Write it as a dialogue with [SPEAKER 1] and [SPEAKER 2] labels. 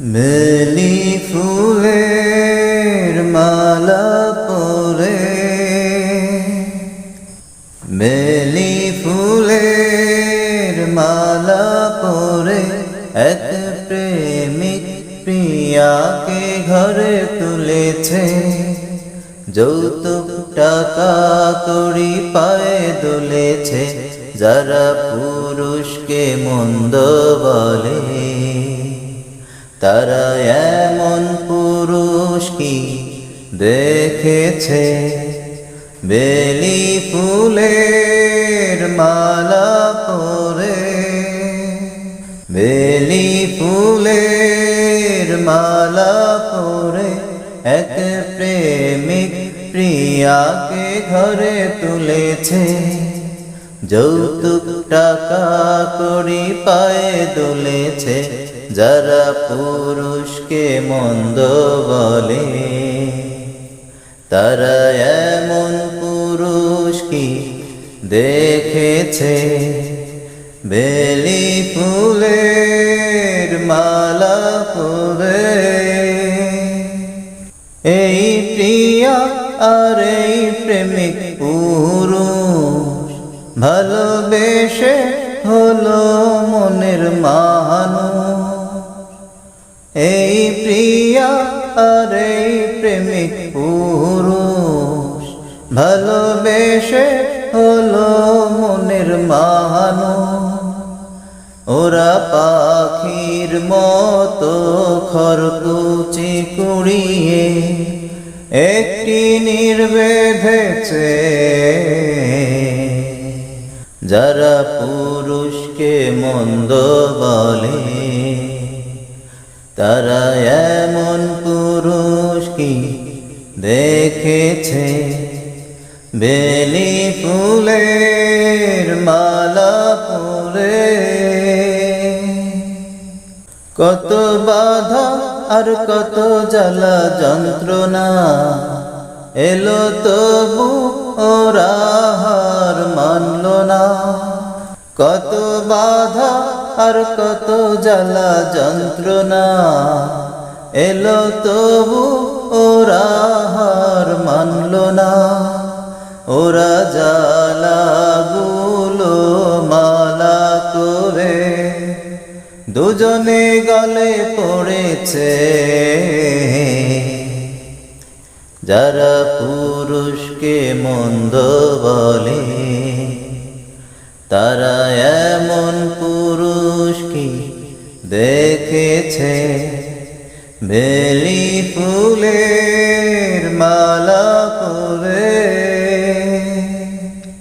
[SPEAKER 1] বেলি ফুলের মালা পরে বেলি ফুলের মালা পরে এক প্রেমিক প্রিয়াকে ঘরে তুলেছে। যৌতুক টাকা করি পায়ে দুলেছে, যারা পুরুষকে মন্দ বলে। তারা এমন পুরুষ কি দেখেছে? বেলি ফুলের মালা পরে। বেলি ফুলের মালা পরে এক প্রেমিক প্রিয়াকে ঘরে তুলেছে। যৌতুক টাকা করি পায়ে দুলেছে, যারা পুরুষকে মন্দ বলে। তারা এমন পুরুষ কি দেখেছে? বেলি ফুলের মালা পরে। এই প্রিয়া আর এই প্রেমিক পুরুষ ভালোবেসে হলো মনের মানুষ। এই প্রিয়া আর এই প্রেমিক পুরুষ, ভালোবেসে হলো মনের মানুষ। ওরা পাখির মতো খরকুচি কুড়িয়ে একটি নির্বেধেছে যারা পুরুষকে মন্দ বলে, তারা এমন পুরুষ কি দেখেছে? বেলি ফুলের মালা পরে কত বাধা আর কত জ্বালা যন্ত্রণা এলো তবু ওরা কত বাধা আর কত জ্বালা যন্ত্রণা। এলো তবু ওরা হার মানল না। ওরা জ্বালাগুলো মালা করে। দুজনে গলে পড়েছে। যারা পুরুষকে মন্দ বলে তারা এমন পুরুষ কি দেখেছে? বেলি ফুলের